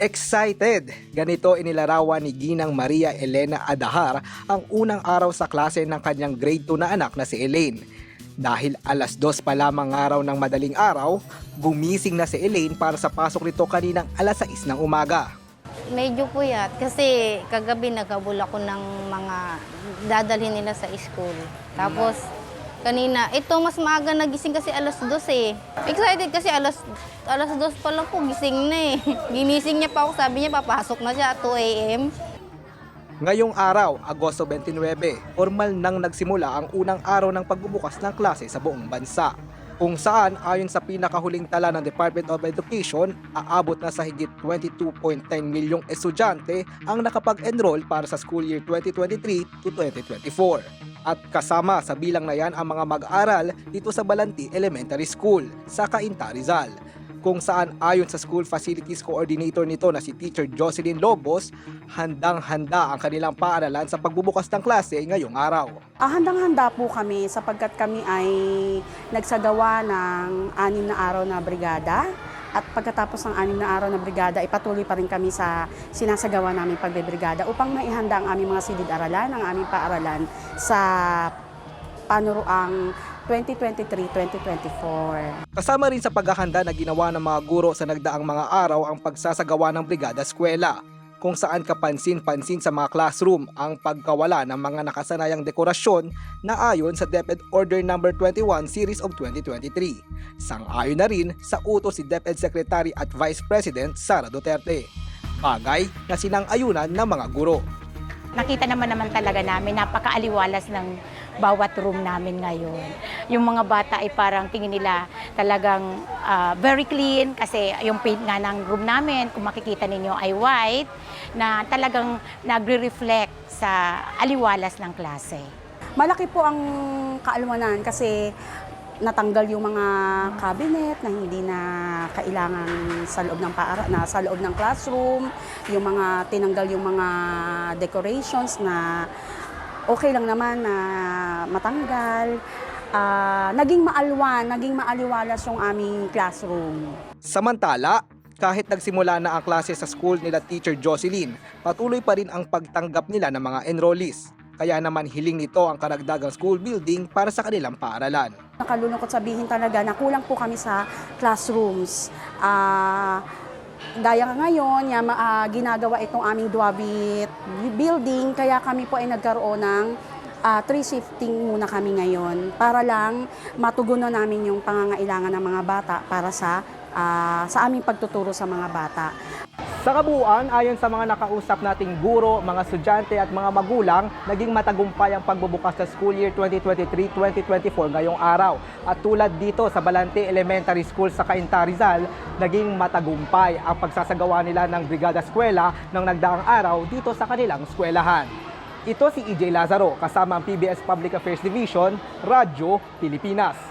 Excited! Ganito inilarawan ni Ginang Maria Elena Adahar ang unang araw sa klase ng kanyang grade 2 na anak na si Elaine. Dahil alas dos pa lamang araw ng madaling araw, gumising na si Elaine para sa pasok nito kaninang alas 6 ng umaga. Medyo puyat kasi kagabi naghabol ako ng mga dadalhin nila sa school. Tapos kanina, ito mas maaga nagising kasi alas 2 eh. Excited kasi alas alas 2 pa lang po gising na eh. Ginising niya pa ako, sabi niya papasok na siya at 2 a.m. Ngayong araw, Agosto 29, formal nang nagsimula ang unang araw ng pagbubukas ng klase sa buong bansa. Kung saan, ayon sa pinakahuling tala ng Department of Education, aabot na sa higit 22.10 milyong estudyante ang nakapag-enroll para sa school year 2023 to 2024. At kasama sa bilang na yan ang mga mag-aral dito sa Balanti Elementary School sa Cainta Rizal kung saan ayon sa School Facilities Coordinator nito na si Teacher Jocelyn Lobos, handang-handa ang kanilang paaralan sa pagbubukas ng klase ngayong araw. Ah, handang-handa po kami sapagkat kami ay nagsagawa ng anim na araw na brigada. At pagkatapos ng anim na araw na brigada, ipatuloy pa rin kami sa sinasagawa namin pagbebrigada upang maihanda ang aming mga silid-aralan, ang aming paaralan sa panuruang 2023-2024. Kasama rin sa paghahanda na ginawa ng mga guro sa nagdaang mga araw ang pagsasagawa ng Brigada Eskwela kung saan kapansin-pansin sa mga classroom ang pagkawala ng mga nakasanayang dekorasyon na ayon sa DepEd Order No. 21 Series of 2023. Sang-ayon na rin sa utos si DepEd Secretary at Vice President Sara Duterte. Bagay na sinang-ayunan ng mga guro. Nakita naman naman talaga namin, napakaaliwalas ng bawat room namin ngayon. Yung mga bata ay parang tingin nila talagang ah, very clean kasi yung paint nga ng room namin, kung makikita ninyo ay white, na talagang nagre-reflect sa aliwalas ng klase. Malaki po ang kaalwanan kasi natanggal yung mga cabinet na hindi na kailangan sa loob ng paara, na sa loob ng classroom, yung mga tinanggal yung mga decorations na okay lang naman na matanggal. Ah, naging maalwan, naging maaliwalas yung aming classroom. Samantala, kahit nagsimula na ang klase sa school nila Teacher Jocelyn, patuloy pa rin ang pagtanggap nila ng mga enrollees. Kaya naman hiling nito ang karagdagang school building para sa kanilang paaralan. Nakalulungkot sabihin talaga na kulang po kami sa classrooms. Ah, gaya nga ngayon, ya, ma- ah, ginagawa itong aming Duabit building, kaya kami po ay nagkaroon ng ah, three shifting muna kami ngayon para lang matugunan namin yung pangangailangan ng mga bata para sa ah, sa aming pagtuturo sa mga bata. Sa kabuuan, ayon sa mga nakausap nating guro, mga estudyante at mga magulang, naging matagumpay ang pagbubukas sa school year 2023-2024 ngayong araw. At tulad dito sa Balante Elementary School sa Cainta Rizal, naging matagumpay ang pagsasagawa nila ng Brigada Eskwela ng nagdaang araw dito sa kanilang eskwelahan. Ito si EJ Lazaro kasama ang PBS Public Affairs Division, Radyo Pilipinas.